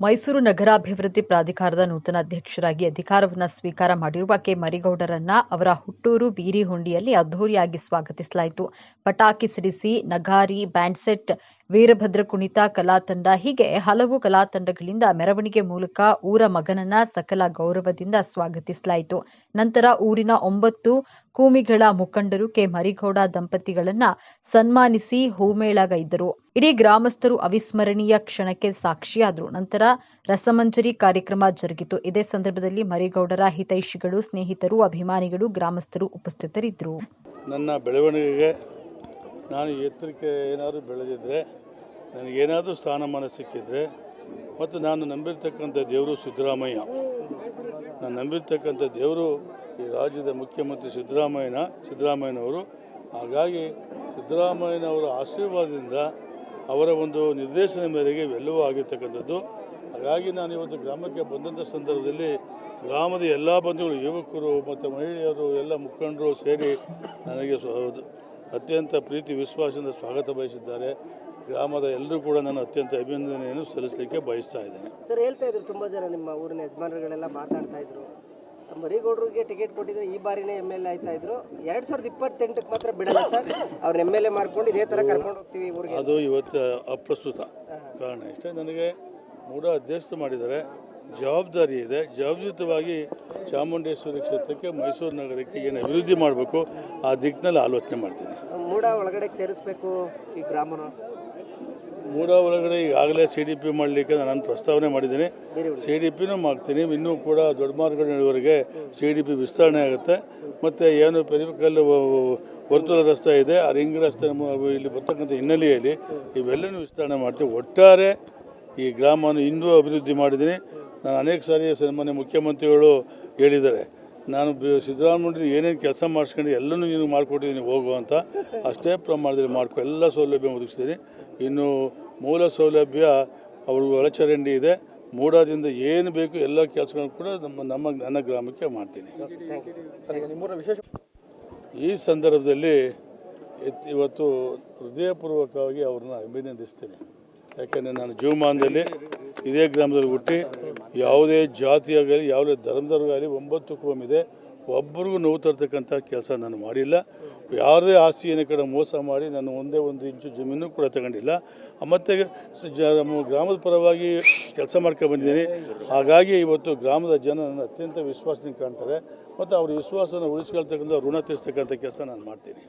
ಮೈಸೂರು ನಗರಾಭಿವೃದ್ಧಿ ಪ್ರಾಧಿಕಾರದ ನೂತನ ಅಧ್ಯಕ್ಷರಾಗಿ ಅಧಿಕಾರವನ್ನು ಸ್ವೀಕಾರ ಮಾಡಿರುವ ಕೆ. ಮರಿಗೌಡರನ್ನ ಅವರ ಹುಟ್ಟೂರು ಬೀರಿಹುಂಡಿಯಲ್ಲಿ ಅದ್ದೂರಿಯಾಗಿ ಸ್ವಾಗತಿಸಲಾಯಿತು. ಪಟಾಕಿ ಸಿಡಿಸಿ, ನಗಾರಿ ಬ್ಯಾಂಡ್ ಸೆಟ್ ವೀರಭದ್ರ ಕುಣಿತ ಕಲಾತಂಡ ಹೀಗೆ ಹಲವು ಕಲಾತಂಡಗಳಿಂದ ಮೆರವಣಿಗೆ ಮೂಲಕ ಊರ ಮಗನನ್ನ ಸಕಲ ಗೌರವದಿಂದ ಸ್ವಾಗತಿಸಲಾಯಿತು. ನಂತರ ಊರಿನ ಒಂಬತ್ತು ಕೂಮಿಗಳ ಮುಖಂಡರು ಕೆ. ಮರಿಗೌಡ ದಂಪತಿಗಳನ್ನ ಸನ್ಮಾನಿಸಿ ಹೂಮೇಳಗೈದರು. ಇಡೀ ಗ್ರಾಮಸ್ಥರು ಅವಿಸ್ಮರಣೀಯ ಕ್ಷಣಕ್ಕೆ ಸಾಕ್ಷಿಯಾದರು. ನಂತರ ರಸಮಂಜರಿ ಕಾರ್ಯಕ್ರಮ ಜರುಗಿತು. ಇದೇ ಸಂದರ್ಭದಲ್ಲಿ ಮರಿಗೌಡರ ಹಿತೈಷಿಗಳು, ಸ್ನೇಹಿತರು, ಅಭಿಮಾನಿಗಳು, ಗ್ರಾಮಸ್ಥರು ಉಪಸ್ಥಿತರಿದ್ದರು. ನನ್ನ ಬೆಳವಣಿಗೆಗೆ ನಾನು ಎತ್ತರಕ್ಕೆ ಏನಾದರೂ ಬೆಳೆದಿದ್ದರೆ ನನಗೇನಾದರೂ ಸ್ಥಾನಮಾನ ಸಿಕ್ಕಿದರೆ, ಮತ್ತು ನಾನು ನಂಬಿರ್ತಕ್ಕಂಥ ದೇವರು ಸಿದ್ದರಾಮಯ್ಯ. ನಾನು ನಂಬಿರ್ತಕ್ಕಂಥ ದೇವರು ಈ ರಾಜ್ಯದ ಮುಖ್ಯಮಂತ್ರಿ ಸಿದ್ದರಾಮಯ್ಯನ, ಸಿದ್ದರಾಮಯ್ಯನವರು. ಹಾಗಾಗಿ ಸಿದ್ದರಾಮಯ್ಯನವರ ಆಶೀರ್ವಾದದಿಂದ ಅವರ ಒಂದು ನಿರ್ದೇಶನ ಮೇರೆಗೆ ಇವೆಲ್ಲವೂ ಆಗಿರ್ತಕ್ಕಂಥದ್ದು. ಹಾಗಾಗಿ ನಾನು ಇವತ್ತು ಗ್ರಾಮಕ್ಕೆ ಬಂದಂಥ ಸಂದರ್ಭದಲ್ಲಿ ಗ್ರಾಮದ ಎಲ್ಲ ಬಂಧುಗಳು, ಯುವಕರು ಮತ್ತು ಮಹಿಳೆಯರು, ಎಲ್ಲ ಮುಖಂಡರು ಸೇರಿ ನನಗೆ ಅತ್ಯಂತ ಪ್ರೀತಿ, ವಿಶ್ವಾಸದಿಂದ ಸ್ವಾಗತ ಬಯಸಿದ್ದಾರೆ. ಗ್ರಾಮದ ಎಲ್ಲರೂ ಕೂಡ ನಾನು ಅತ್ಯಂತ ಅಭಿನಂದನೆಯನ್ನು ಸಲ್ಲಿಸಲಿಕ್ಕೆ ಬಯಸ್ತಾ ಇದ್ದೇನೆ. ಸರ್, ಹೇಳ್ತಾ ಇದ್ರು ತುಂಬ ಜನ ನಿಮ್ಮ ಊರಿನ ಯಜಮಾನರುಗಳೆಲ್ಲ ಮಾತಾಡ್ತಾ ಇದ್ರು. ಮರಿಗೌಡರಿಗೆ ಟಿಕೆಟ್ ಕೊಟ್ಟಿದ್ರೆ ಈ ಬಾರಿನೇ ಎಂ ಎಲ್ ಎ ಆಯ್ತಾ ಇದ್ರು. ಎರಡ್ ಸಾವಿರದ ಇಪ್ಪತ್ತೆಂಟಕ್ಕೆ ಮಾತ್ರ ಬಿಡಲ್ಲ ಸರ್. ಅವ್ರ ಎಂ ಎಲ್ ಎ ಮಾಡ್ಕೊಂಡು ಇದೇ ತರ ಕರ್ಕೊಂಡು ಹೋಗ್ತೀವಿ ಊರಿಗೆ. ಅದು ಇವತ್ತು ಅಪ್ರಸ್ತುತ. ಕಾರಣ ಇಷ್ಟೇ. ನನಗೆ ಮೂಡ ಅಧ್ಯಕ್ಷ ಮಾಡಿದ್ದಾರೆ. ಜವಾಬ್ದಾರಿ ಇದೆ. ಜವಾಬ್ದಾರಿಯುತವಾಗಿ ಚಾಮುಂಡೇಶ್ವರಿ ಕ್ಷೇತ್ರಕ್ಕೆ ಮೈಸೂರು ನಗರಕ್ಕೆ ಏನು ಅಭಿವೃದ್ಧಿ ಮಾಡಬೇಕು ಆ ದಿಕ್ಕಿನಲ್ಲಿ ಆಲೋಚನೆ ಮಾಡ್ತೀನಿ. ಮೂಡ ಒಳಗಡೆ ಸೇರಿಸ್ಬೇಕು ಈ ಗ್ರಾಮನ. ಮೂಡ ಒಳಗಡೆ ಈಗಾಗಲೇ ಸಿ ಡಿ ಪಿ ಮಾಡಲಿಕ್ಕೆ ನಾನು ಪ್ರಸ್ತಾವನೆ ಮಾಡಿದ್ದೀನಿ. ಸಿ ಡಿ ಪಿನೂ ಮಾಡ್ತೀನಿ. ಇನ್ನೂ ಕೂಡ ದೊಡ್ಡ ಮಾರ್ಗಗಳವರೆಗೆ ಸಿ ಡಿ ಪಿ ವಿಸ್ತರಣೆ ಆಗುತ್ತೆ. ಮತ್ತು ಏನು ಪೆರಿಫಿಕಲ್ ವರ್ತುಲ ರಸ್ತೆ ಇದೆ, ಆ ರಿಂಗ್ ರಸ್ತೆ ಇಲ್ಲಿ ಬರ್ತಕ್ಕಂಥ ಹಿನ್ನೆಲೆಯಲ್ಲಿ ಇವೆಲ್ಲನೂ ವಿಸ್ತರಣೆ ಮಾಡ್ತೀವಿ. ಒಟ್ಟಾರೆ ಈ ಗ್ರಾಮವನ್ನು ಇನ್ನೂ ಅಭಿವೃದ್ಧಿ ಮಾಡಿದ್ದೀನಿ. ನಾನು ಅನೇಕ ಸಾರಿ ಸನ್ಮಾನ್ಯ ಮುಖ್ಯಮಂತ್ರಿಗಳು ಹೇಳಿದ್ದಾರೆ. ನಾನು ಸಿದ್ದರಾಮಯ್ಯ ಏನೇನು ಕೆಲಸ ಮಾಡಿಸ್ಕೊಂಡು ಎಲ್ಲನೂ ನೀನು ಮಾಡಿಕೊಟ್ಟಿದ್ದೀನಿ ಹೋಗು ಅಂತ. ಅಷ್ಟೇ ಪ್ರಮಾಣದಲ್ಲಿ ಮಾಡ್ಕೊ ಎಲ್ಲ ಸೌಲಭ್ಯ ಒದಗಿಸ್ತೀನಿ ಇನ್ನು ಮೂಲ ಸೌಲಭ್ಯ ಅವ್ರಿಗೆ ಒಳಚರಂಡಿ ಇದೆ. ಮೂಡಾದಿಂದ ಏನು ಬೇಕು ಎಲ್ಲ ಕೆಲಸಗಳನ್ನು ಕೂಡ ನಮ್ಮ ನಮ್ಮ ನನ್ನ ಗ್ರಾಮಕ್ಕೆ ಮಾಡ್ತೀನಿ. ಈ ಸಂದರ್ಭದಲ್ಲಿ ಇವತ್ತು ಹೃದಯಪೂರ್ವಕವಾಗಿ ಅವ್ರನ್ನ ಅಭಿನಂದಿಸ್ತೇನೆ. ಯಾಕೆಂದರೆ ನಾನು ಜೀವಮಾನದಲ್ಲಿ ಇದೇ ಗ್ರಾಮದಲ್ಲಿ ಹುಟ್ಟಿ ಯಾವುದೇ ಜಾತಿಯಾಗಲಿ, ಯಾವುದೇ ಧರ್ಮದವ್ರಿಗಾಗಲಿ ಒಂಬತ್ತು ಕೋಮಿದೆ ಒಬ್ಬರಿಗೂ ನೋವು ತರ್ತಕ್ಕಂಥ ಕೆಲಸ ನಾನು ಮಾಡಿಲ್ಲ. ಯಾವುದೇ ಆಸ್ತಿಯನ್ನು ಕಡೆ ಮೋಸ ಮಾಡಿ ನಾನು ಒಂದೇ ಒಂದು ಇಂಚು ಜಮೀನು ಕೂಡ ತಗೊಂಡಿಲ್ಲ. ಮತ್ತು ನಮ್ಮ ಗ್ರಾಮದ ಪರವಾಗಿ ಕೆಲಸ ಮಾಡ್ಕೊಂಡು ಬಂದಿದ್ದೀನಿ. ಹಾಗಾಗಿ ಇವತ್ತು ಗ್ರಾಮದ ಜನ ನನ್ನ ಅತ್ಯಂತ ವಿಶ್ವಾಸದಿಂದ ಕಾಣ್ತಾರೆ. ಮತ್ತು ಅವ್ರ ವಿಶ್ವಾಸನ ಉಳಿಸ್ಕೊಳ್ತಕ್ಕಂಥ, ಋಣ ತೀರಿಸ್ತಕ್ಕಂಥ ಕೆಲಸ ನಾನು ಮಾಡ್ತೀನಿ.